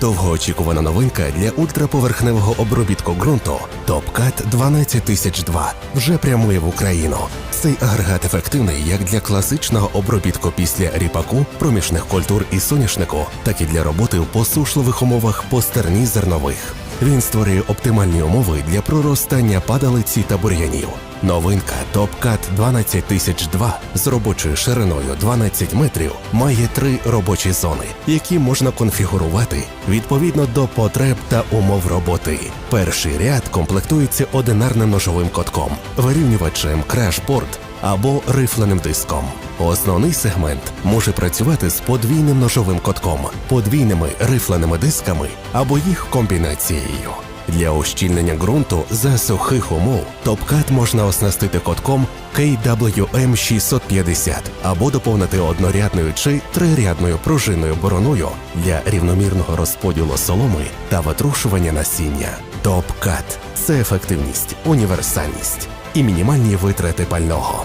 Довгоочікувана новинка для ультраповерхневого обробітку ґрунту Топкат 12002 вже прямує в Україну. Цей агрегат ефективний як для класичного обробітку після ріпаку, проміжних культур і соняшнику, так і для роботи в посушливих умовах по стерні зернових. Він створює оптимальні умови для проростання падалиці та бур'янів. Новинка TopCat 12002 з робочою шириною 12 метрів має три робочі зони, які можна конфігурувати відповідно до потреб та умов роботи. Перший ряд комплектується одинарним ножовим котком, вирівнювачем крашборд або рифленим диском. Основний сегмент може працювати з подвійним ножовим котком, подвійними рифленими дисками або їх комбінацією. Для ущільнення ґрунту за сухих умов топкат можна оснастити котком KWM 650 або доповнити однорядною чи трирядною пружинною бороною для рівномірного розподілу соломи та витрушування насіння. Топкат це ефективність, універсальність і мінімальні витрати пального.